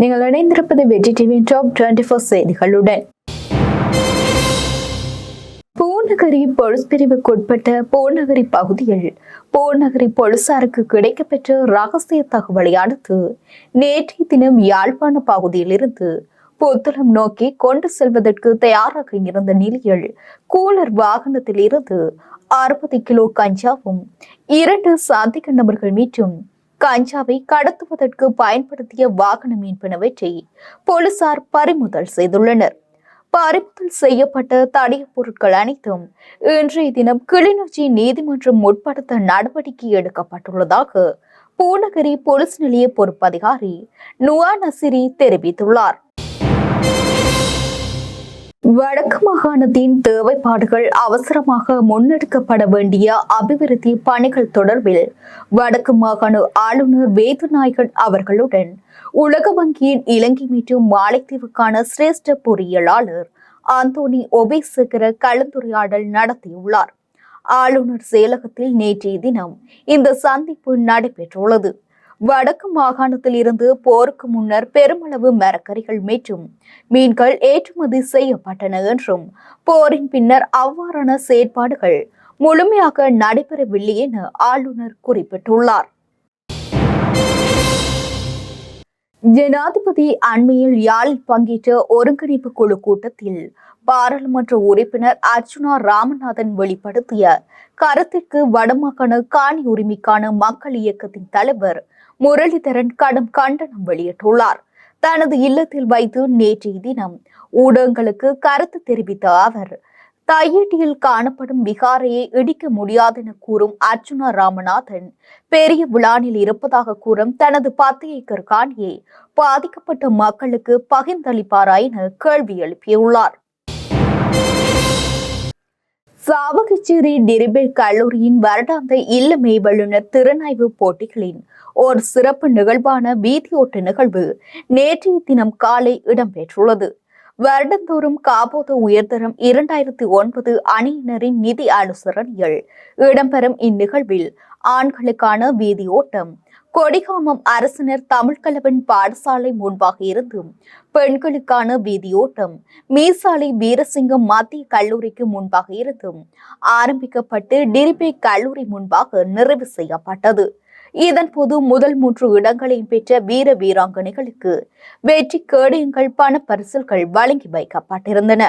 நீங்கள் இணைந்திருப்பது வெற்றி டிவியின் டாப் டுவெண்ட்டி ஃபோர் செய்திகளுடன். பூநகரி பொலிஸ் பிரிவுக்குட்பட்ட பூநகரி பகுதியில் பூநகரி போலீசாருக்கு கிடைக்கப்பெற்ற ரகசிய தகவலை அடுத்து நேற்றைய தினம் யாழ்ப்பாண பகுதியிலிருந்து புத்தளம் நோக்கி கொண்டு செல்வதற்கு தயாராக இருந்த நிலையில் கூலர் வாகனத்தில் இருந்து அறுபது கிலோ கஞ்சாவும் இரண்டு சந்தேக நபர்கள் மீட்டும் கஞ்சாவை கடத்துவதற்கு பயன்படுத்திய வாகனம் என்பனவற்றை போலீசார் பறிமுதல் செய்துள்ளனர். பறிமுதல் செய்யப்பட்ட தடைய பொருட்கள் அனைத்தும் இன்றைய தினம் கிளிநொச்சி நீதிமன்றம் முற்படுத்த நடவடிக்கை எடுக்கப்பட்டுள்ளதாக பூநகரி போலீஸ் நிலைய பொறுப்பதிகாரி நுவா நசிரி தெரிவித்துள்ளார். வடக்கு மாகாணத்தின் தேவைப்பாடுகள் அவசரமாக முன்னெடுக்கப்பட வேண்டிய அபிவிருத்தி பணிகள் தொடர்பில் வடக்கு மாகாண ஆளுநர் வேதுநாயகன் அவர்களுடன் உலக வங்கியின் இலங்கை மீட்டும் மாலைத்தீவுக்கான சிரேஷ்ட பொறியியலாளர் அந்தோனி ஒபேசகர கலந்துரையாடல் நடத்தியுள்ளார். ஆளுநர் செயலகத்தில் நேற்றைய தினம் இந்த சந்திப்பு நடைபெற்றுள்ளது. வடக்கு மாகாணத்தில் இருந்து போருக்கு முன்னர் பெருமளவு மரக்கறிகள் மற்றும் மீன்கள் ஏற்றுமதி செய்யப்பட்டன என்றும் போரின் பின்னர் அவ்வாறான செயற்பாடுகள் முழுமையாக நடைபெறவில்லை என ஆளுநர் குறிப்பிட்டுள்ளார். ஜனாதிபதி அண்மையில் யாழில் பங்கேற்ற ஒருங்கிணைப்பு குழு கூட்டத்தில் பாராளுமன்ற உறுப்பினர் அர்ஜுனா ராமநாதன் வெளிப்படுத்திய கருத்திற்கு வடமாகாண காணி உரிமைக்கான மக்கள் இயக்கத்தின் தலைவர் முரளிதரன் கடும் கண்டனம் வெளியிட்டுள்ளார். தனது இல்லத்தில் வைத்து நேற்றைய தினம் ஊடகங்களுக்கு கருத்து தெரிவித்த அவர் தையட்டியில் காணப்படும் விகாரையை இடிக்க முடியாதென கூறும் அர்ச்சுனா ராமநாதன் பெரிய விழானில் இருப்பதாக கூறும் தனது பத்து ஏக்கர் காணியை பாதிக்கப்பட்ட மக்களுக்கு பகிர்ந்தளிப்பாரா என கேள்வி எழுப்பியுள்ளார். சாவகச்சேரி டிரிபிள் கல்லூரியின் வருடாந்த இல்ல வல்லுநர் திறனாய்வு போட்டிகளின் ஒரு சிறப்பு நிகழ்வான வீதியோட்ட நிகழ்வு நேற்றைய தினம் காலை இடம்பெற்றுள்ளது. வருடந்தோறும் காபோத உயர்தரம் இரண்டாயிரத்தி ஒன்பது அணியினரின் நிதி அனுசரணையில் இடம்பெறும் இந்நிகழ்வில் ஆண்களுக்கான வீதி ஓட்டம். கொடிகாமம் அரசினர் தமிழ்கலவன் பாடசாலை முன்பாக இருந்தும் பெண்களுக்கான வீதியோட்டம் மீசாலை வீரசிங்கம் மத்திய கல்லூரிக்கு முன்பாக இருந்தும் ஆரம்பிக்கப்பட்டு டிரிபே கல்லூரி முன்பாக நிறைவு செய்யப்பட்டது. இதன்போது முதல் மூன்று இடங்களையும் பெற்ற வீர வீராங்கனைகளுக்கு வெற்றி கேடயங்கள் பண பரிசல்கள் வழங்கி வைக்கப்பட்டிருந்தன.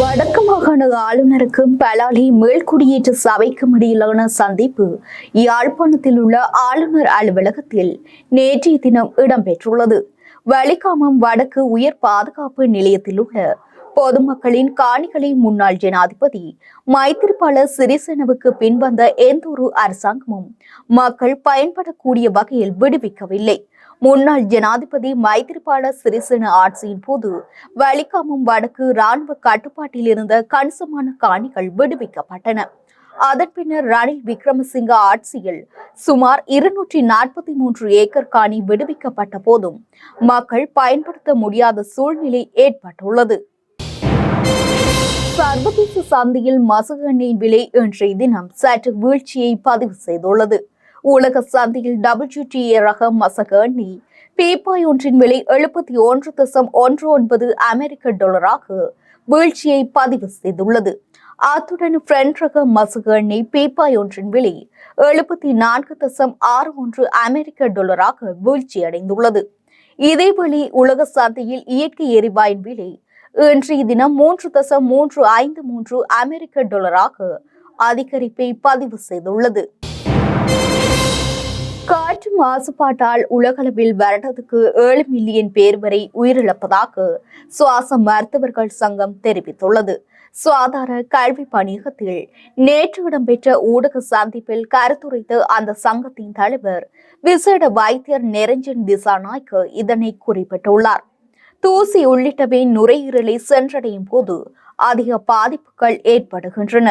வடக்கு மாகாண ஆளுநருக்கும் பலாலி மேல்குடியேற்ற சபைக்கும் இடையிலான சந்திப்பு யாழ்ப்பாணத்தில் உள்ள ஆளுநர் அலுவலகத்தில் நேற்றைய தினம் இடம்பெற்றுள்ளது. வலிகாமம் வடக்கு உயர் பாதுகாப்பு நிலையத்தில் உள்ள பொதுமக்களின் காணிகளை முன்னாள் ஜனாதிபதி மைத்திரிபால சிறிசேனவுக்கு பின்வந்த எந்தொரு அரசாங்கமும் மக்கள் பயன்படக்கூடிய வகையில் விடுவிக்கவில்லை. முன்னாள் ஜனாதிபதி மைத்திரிபால சிறிசேன ஆட்சியின் போது வலிகாமம் வடக்கு ராணுவ கட்டுப்பாட்டில் இருந்த கணிசமான காணிகள் விடுவிக்கப்பட்டன. அதன் பின்னர் ரணில் விக்ரமசிங்க ஆட்சியில் சுமார் இருநூற்றி நாற்பத்தி மூன்று ஏக்கர் காணி விடுவிக்கப்பட்ட போதும் மக்கள் பயன்படுத்த முடியாத சூழ்நிலை ஏற்பட்டுள்ளது. சர்வதேச சந்தையில் மசகு எண்ணெயின் விலை இன்றைய தினம் சற்று வீழ்ச்சியை பதிவு செய்துள்ளது. உலக சந்தையில் டபிள்யூடிஏ ரக மசகு எண்ணெய் பீப்பாய் ஒன்றின் விலை எழுபத்தி ஒன்று தசம் ஒன்று ஒன்பது அமெரிக்க டாலராக வீழ்ச்சியை பதிவு செய்துள்ளது. அத்துடன் பிரெண்ட் ரக மசகு எண்ணெய் பீப்பாய் ஒன்றின் விலை எழுபத்தி நான்கு தசம் ஆறு ஒன்று அமெரிக்க டாலராக வீழ்ச்சியடைந்துள்ளது. இதேவேளை உலக சந்தையில் இயற்கை எரிவாயின் விலை இன்றைய தினம் மூன்று தசம் மூன்று ஐந்து மூன்று அமெரிக்க டாலராக அதிகரிப்பை பதிவு செய்துள்ளது. காற்று மாசுபாட்டால் உலகளவில் வருடத்துக்கு ஏழு மில்லியன் பேர் வரை உயிரிழப்பதாக சுவாச மருத்துவர்கள் சங்கம் தெரிவித்துள்ளது. சுகாதார கல்வி பணியகத்தில் நேற்று இடம்பெற்ற ஊடக சந்திப்பில் கருத்துரைத்த அந்த சங்கத்தின் தலைவர் விசேட வைத்தியர் நிரஞ்சன் திசாநாய்க்கு இதனை குறிப்பிட்டுள்ளார். தூசி உள்ளிட்டவை நுரையீரலை சென்றடையும் போது அதிக பாதிப்புகள் ஏற்படுகின்றன.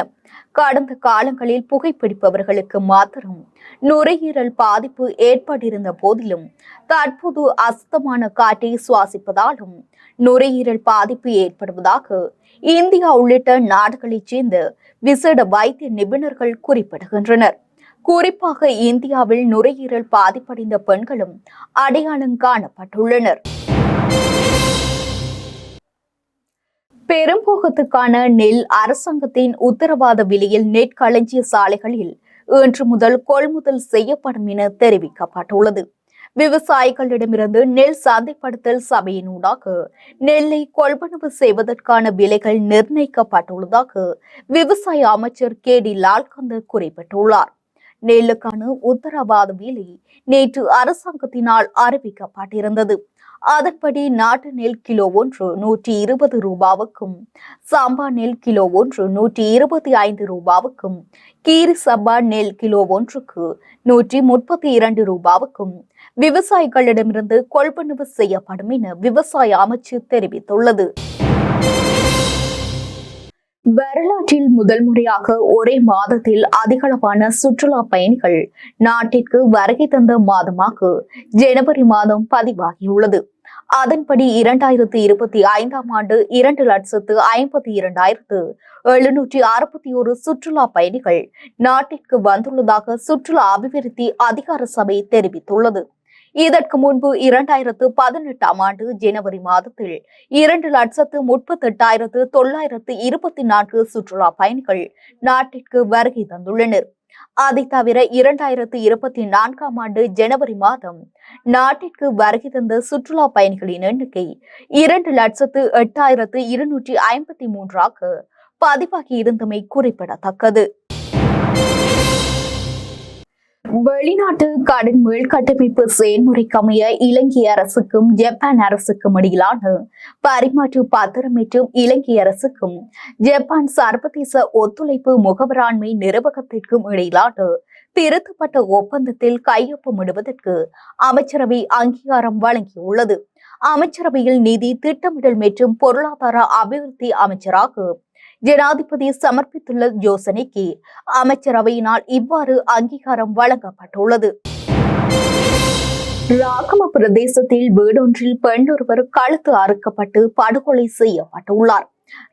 கடந்த காலங்களில் புகைப்பிடிப்பவர்களுக்கு மாத்திரம் நுரையீரல் பாதிப்பு ஏற்பட்டிருந்த போதிலும் தற்போது அசுத்தமான காற்றை சுவாசிப்பதாலும் நுரையீரல் பாதிப்பு ஏற்படுவதாக இந்தியா உள்ளிட்ட நாடுகளைச் சேர்ந்த விசேட வைத்திய நிபுணர்கள் குறிப்பிடுகின்றனர். குறிப்பாக இந்தியாவில் நுரையீரல் பாதிப்படைந்த பெண்களும் அடையாளம் காணப்பட்டுள்ளனர். பெரும்போகத்துக்கான நெல் அரசாங்கத்தின் உத்தரவாத விலையில் நெற்களஞ்சிய சாலைகளில் இன்று முதல் கொள்முதல் செய்யப்படும் என தெரிவிக்கப்பட்டுள்ளது. விவசாயிகளிடமிருந்து நெல் சந்தைப்படுத்தல் சபையினூடாக நெல்லை கொள்வனவு செய்வதற்கான விலைகள் நிர்ணயிக்கப்பட்டுள்ளதாக விவசாய அமைச்சர் கே. டி. லால்கந்த குறிப்பிட்டுள்ளார். நெல்லுக்கான உத்தரவாத விலை நேற்று அரசாங்கத்தினால் அறிவிக்கப்பட்டிருந்தது. அதன்படி நாட்டு நெல் கிலோ ஒன்று நூற்றி இருபது ரூபாவுக்கும் சாம்பா நெல் கிலோ ஒன்று நூற்றி இருபத்தி ஐந்து ரூபாவுக்கும் கீரி சம்பா நெல் கிலோ ஒன்றுக்கு நூற்றி முப்பத்தி இரண்டு ரூபாவுக்கும் விவசாயிகளிடமிருந்து கொள்வனவு செய்யப்படும் என விவசாய அமைச்சு தெரிவித்துள்ளது. வரலாற்றில் முதல் முறையாக ஒரே மாதத்தில் அதிகளவான சுற்றுலா பயணிகள் நாட்டிற்கு வருகை தந்த மாதமாக ஜனவரி மாதம் பதிவாகியுள்ளது. அதன்படி இரண்டாயிரத்து இருபத்தி ஐந்தாம் ஆண்டு இரண்டு லட்சத்து ஐம்பத்தி இரண்டாயிரத்து எழுநூற்றி அறுபத்தி ஒரு சுற்றுலா பயணிகள் நாட்டிற்கு வந்துள்ளதாக சுற்றுலா அபிவிருத்தி அதிகார சபை தெரிவித்துள்ளது. இதற்கு முன்பு இரண்டாயிரத்து பதினெட்டாம் ஆண்டு ஜனவரி மாதத்தில் இரண்டு லட்சத்து முப்பத்தி எட்டாயிரத்து தொள்ளாயிரத்து இருபத்தி நான்கு சுற்றுலா பயணிகள் நாட்டிற்கு வருகை தந்துள்ளனர். அதை தவிர இரண்டாயிரத்து இருபத்தி நான்காம் ஆண்டு ஜனவரி மாதம் நாட்டிற்கு வருகை தந்த சுற்றுலா பயணிகளின் எண்ணிக்கை இரண்டு லட்சத்து எட்டாயிரத்து இருநூற்றி ஐம்பத்தி மூன்றாக பதிவாகி இருந்தமை குறிப்பிடத்தக்கது. வெளிநாட்டு கடன் மீள்கட்டமைப்பு செயல்முறைக்கு அமைய இலங்கை அரசுக்கும் ஜப்பான் அரசுக்கும் இடையிலான பரிமாற்று பத்திரம் மற்றும் இலங்கை அரசுக்கும் ஜப்பான் சர்வதேச ஒத்துழைப்பு முகவராண்மை நிர்வாகத்திற்கும் இடையிலான திருத்தப்பட்ட ஒப்பந்தத்தில் கையொப்பமிடுவதற்கு அமைச்சரவை அங்கீகாரம் வழங்கியுள்ளது. அமைச்சரவையில் நிதி திட்டமிடல் மற்றும் பொருளாதார அபிவிருத்தி அமைச்சராக ஜனாதிபதி சமர்ப்பித்துள்ள யோசனைக்கு அமைச்சரவையினால் இவ்வாறு அங்கீகாரம் வழங்கப்பட்டுள்ளது. ராகம பிரதேசத்தில் வீடொன்றில் பெண்ணொருவர் கழுத்து அறுக்கப்பட்டு படுகொலை செய்யப்பட்டுள்ளார்.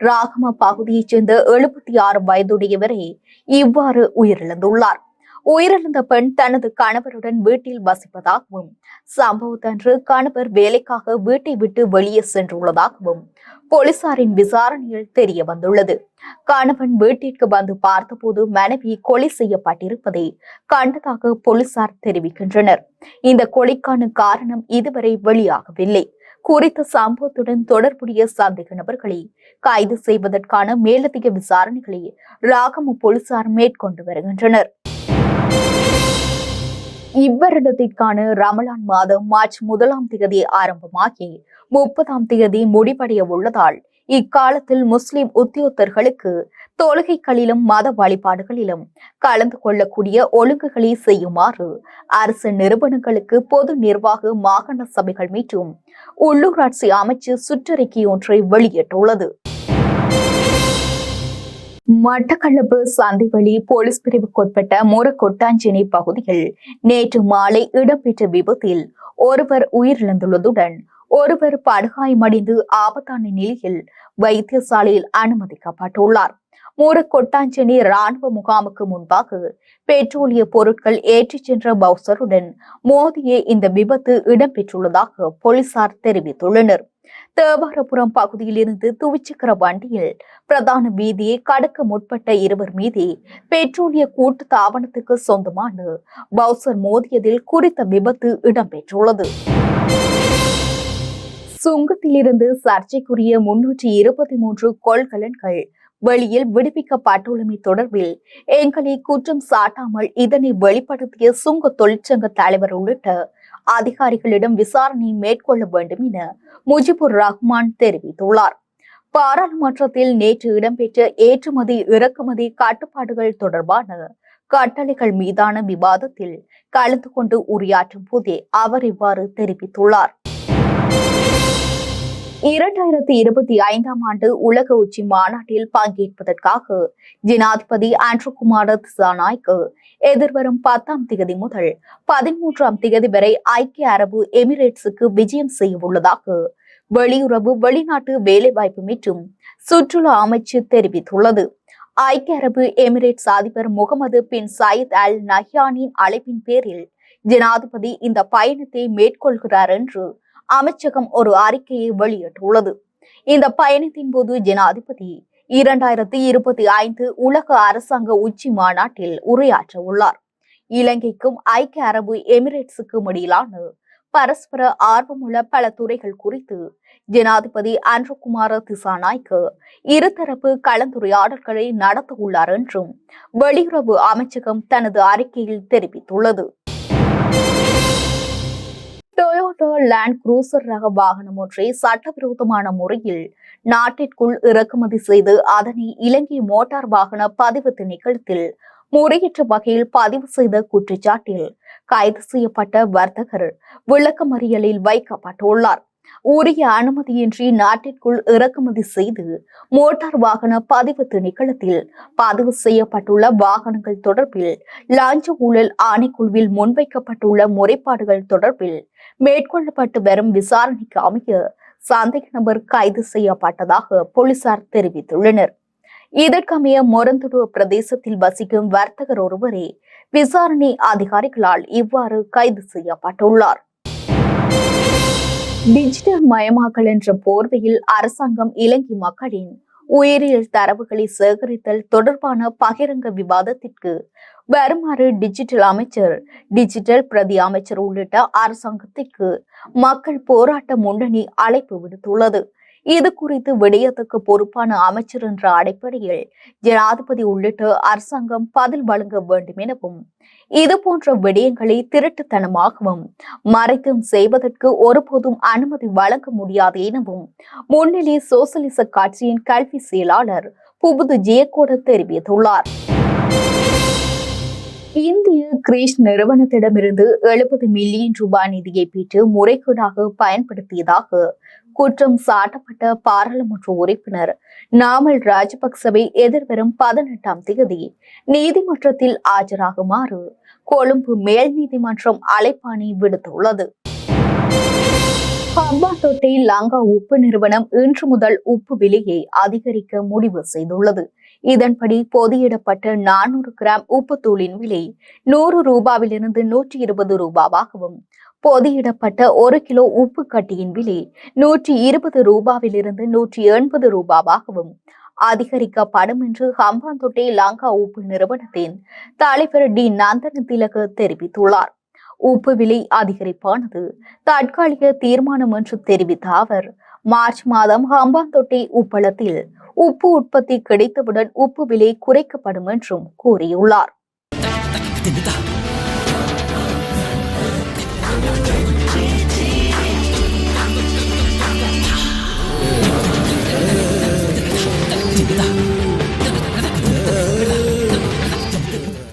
ராகம பகுதியைச் சேர்ந்த எழுபத்தி ஆறு வயதுடையவரே இவ்வாறு உயிரிழந்துள்ளார். உயிரிழந்த பெண் தனது கணவருடன் வீட்டில் வசிப்பதாகவும் சம்பவத்தன்று கணவர் வேலைக்காக வீட்டை விட்டு வெளியே சென்றுள்ளதாகவும் போலீசாரின் விசாரணையில் தெரிய வந்துள்ளது. கணவன் வீட்டிற்கு வந்து பார்த்தபோது மனைவி கொலை செய்யப்பட்டிருப்பதை கண்டதாக போலீசார் தெரிவிக்கின்றனர். இந்த கொலைக்கான காரணம் இதுவரை வெளியாகவில்லை. குறித்த சம்பவத்துடன் தொடர்புடைய சந்தேக நபர்களை கைது செய்வதற்கான மேலதிக விசாரணைகளை ராகம போலீசார் மேற்கொண்டு வருகின்றனர். இவ்வருடத்திற்கான ரமலான் மாதம் மார்ச் முதலாம் தேதி ஆரம்பமாகி முப்பதாம் தேதி முடிவடைய உள்ளதால் இக்காலத்தில் முஸ்லிம் உத்தியோகத்தர்களுக்கு தொழுகைகளிலும் மத வழிபாடுகளிலும் கலந்து கொள்ளக்கூடிய ஒழுங்குகளை செய்யுமாறு அரசு நிறுவனங்களுக்கு பொது நிர்வாக மாகாண சபைகள் மற்றும் உள்ளூராட்சி அமைச்சு சுற்றறிக்கை ஒன்றை வெளியிட்டுள்ளது. மட்டக்களப்பு சந்தைவெளி போலீஸ் பிரிவுக்குட்பட்ட மூரக்கொட்டாஞ்சினை பகுதியில் நேற்று மாலை இடம்பெற்ற விபத்தில் ஒருவர் உயிரிழந்துள்ளதுடன் ஒருவர் படுகாயமடைந்து ஆபத்தான நிலையில் வைத்தியசாலையில் அனுமதிக்கப்பட்டுள்ளார். மூரக்கொட்டாஞ்சேனி ராணுவ முகாமுக்கு முன்பாக பெட்ரோலிய பொருட்கள் ஏற்றிச் சென்ற பவுசருடன் மோதியே இந்த விபத்து இடம்பெற்றுள்ளதாக போலீசார் தெரிவித்துள்ளனர். தேவாரபுரம் பகுதியிலிருந்து துவிச்சுக்கிற வண்டியில் பிரதான வீதியை கடக்க முற்பட்ட இருவர் மீது பெட்ரோலிய கூட்டு தாபனத்துக்கு சொந்தமான பவுசர் மோதியதில் குறித்த விபத்து இடம்பெற்றுள்ளது. சுங்கத்திலிருந்து சர்ச்சைக்குரிய முன்னூற்றி இருபத்தி மூன்று கொள்கலன்கள் வெளியில் விடுவிக்கப்பட்டுள்ளமை தொடர்பில் எங்களை குற்றம் சாட்டாமல் இதனை வெளிப்படுத்திய சுங்க தொழிற்சங்க தலைவர் உள்ளிட்ட அதிகாரிகளிடம் விசாரணை மேற்கொள்ள வேண்டும் என முஜிபுர் ரஹ்மான் தெரிவித்துள்ளார். பாராளுமன்றத்தில் நேற்று இடம்பெற்ற ஏற்றுமதி இறக்குமதி கட்டுப்பாடுகள் தொடர்பான கட்டளைகள் மீதான விவாதத்தில் கலந்து கொண்டு உரையாற்றும் போதே அவர் இவ்வாறு தெரிவித்துள்ளார். இரண்டாயிரத்தி இருபத்தி ஐந்தாம் ஆண்டு உலக உச்சி மாநாட்டில் பங்கேற்பதற்காக ஜனாதிபதி ஆண்ட்ரகுமார திசாநாய்க்கு எதிர்வரும் பத்தாம் தேதி முதல் பதிமூன்றாம் தேதி வரை ஐக்கிய அரபு எமிரேட்ஸுக்கு விஜயம் செய்ய உள்ளதாக வெளியுறவு வெளிநாட்டு வேலைவாய்ப்பு மற்றும் சுற்றுலா அமைச்சு தெரிவித்துள்ளது. ஐக்கிய அரபு எமிரேட்ஸ் அதிபர் முகமது பின் சயீத் அல் நஹ்யானின் அழைப்பின் பேரில் ஜனாதிபதி இந்த பயணத்தை மேற்கொள்கிறார் என்று அமைச்சகம் ஒரு அறிக்கையை வெளியிட்டுள்ளது. இந்த பயணத்தின் போது ஜனாதிபதி இரண்டாயிரத்தி இருபத்தி ஐந்து உலக அரசாங்க உச்சி மாநாட்டில் உரையாற்ற உள்ளார். இலங்கைக்கும் ஐக்கிய அரபு எமிரேட்ஸுக்கும் இடையிலான பரஸ்பர ஆர்வமுள்ள பல துறைகள் குறித்து ஜனாதிபதி அன்ருகுமார திசாநாய்க்கு இருதரப்பு கலந்துரையாடல்களை நடத்த உள்ளார் என்றும் வெளியுறவு அமைச்சகம் தனது அறிக்கையில் தெரிவித்துள்ளது. டொயோட்டோ லேண்ட் குரூசர் ரக வாகனம் ஒன்றை சட்டவிரோதமான முறையில் நாட்டிற்குள் இறக்குமதி செய்து அதனை இலங்கை மோட்டார் வாகன பதிவு திணைக்களத்தில் முறையற்ற வகையில் பதிவு செய்த குற்றச்சாட்டில் கைது செய்யப்பட்ட வர்த்தகர் விளக்கமறியலில் வைக்கப்பட்டுள்ளார். உரிய அனுமதியின்றி நாட்டிற்குள் இறக்குமதி செய்து மோட்டார் வாகன பதிவு திணைக்களத்தில் பதிவு செய்யப்பட்டுள்ள வாகனங்கள் தொடர்பில் லாஞ்ச ஊழல் ஆணைக்குழுவில் முன்வைக்கப்பட்டுள்ள முறைப்பாடுகள் தொடர்பில் மேற்கொள்ளப்பட்டு வரும் விசாரணைக்கு அமைய சந்தேக நபர் கைது செய்யப்பட்டதாக போலீசார் தெரிவித்துள்ளனர். இதற்கமைய மொரந்துடு பிரதேசத்தில் வசிக்கும் வர்த்தகர் ஒருவரே விசாரணை அதிகாரிகளால் இவ்வாறு கைது செய்யப்பட்டுள்ளார். டிஜிட்டல் மயமாக்கல் என்ற போர்வையில் அரசாங்கம் இலங்கை மக்களின் உயிரியல் தரவுகளை சேகரித்தல் தொடர்பான பகிரங்க விவாதத்திற்கு வருமாறு டிஜிட்டல் அமைச்சர் டிஜிட்டல் பிரதி அமைச்சர் உள்ளிட்ட அரசாங்கத்திற்கு மக்கள் போராட்ட முன்னணி அழைப்பு விடுத்துள்ளது. இது குறித்து விடயத்துக்கு பொறுப்பான அமைச்சர் என்ற அடிப்படையில் ஜனாதிபதி உள்ளிட்ட அரசாங்கம் பதில் வழங்க வேண்டும் எனவும் இது போன்ற விடயங்களை திருட்டுத்தனமாகவும் மறைத்தும் செய்வதற்கு ஒருபோதும் அனுமதி வழங்க முடியாது எனவும் முன்னிலை சோசலிச கட்சியின் கல்வி செயலாளர் புபுது ஜெயக்கோட தெரிவித்துள்ளார். இந்திய கிரீஷ் நிறுவனத்திடமிருந்து எழுபது மில்லியன் ரூபாய் நிதியை பெற்று முறைகேடாக பயன்படுத்தியதாக குற்றம் சாட்டப்பட்ட பாராளுமன்ற உறுப்பினர். நாமல் ராஜபக்சவை எதிர்வரும் பதினெட்டாம் தேதி நீதிமன்றத்தில் ஆஜராகுமாறு கொழும்பு மேல் நீதிமன்றம் அழைப்பாணி விடுத்துள்ளது. ஹம்பாந்தோட்டை லங்கா உப்பு நிறுவனம் இன்று முதல் உப்பு விலையை அதிகரிக்க முடிவு செய்துள்ளது. இதன்படி பொதியிடப்பட்ட நானூறு கிராம் உப்புத்தூளின் விலை நூறு ரூபாவிலிருந்து நூற்றி இருபது ரூபாவாகவும் பொதியிடப்பட்ட ஒரு கிலோ உப்பு கட்டியின் விலை நூற்றி இருபது ரூபாவிலிருந்து நூற்றி எண்பது ரூபாவாகவும் அதிகரிக்கப்படும் என்று ஹம்பாந்தோட்டை லங்கா உப்பு நிறுவனத்தின் தலைவர் டி. நந்தன திலக தெரிவித்துள்ளார். உப்பு விலை அதிகரிப்பானது தற்காலிக தீர்மானம் என்று தெரிவித்த அவர் மார்ச் மாதம் ஹம்பாந்தோட்டை உப்பளத்தில் உப்பு உற்பத்தி கிடைத்தவுடன் உப்பு விலை குறைக்கப்படும் என்றும் கூறியுள்ளார்.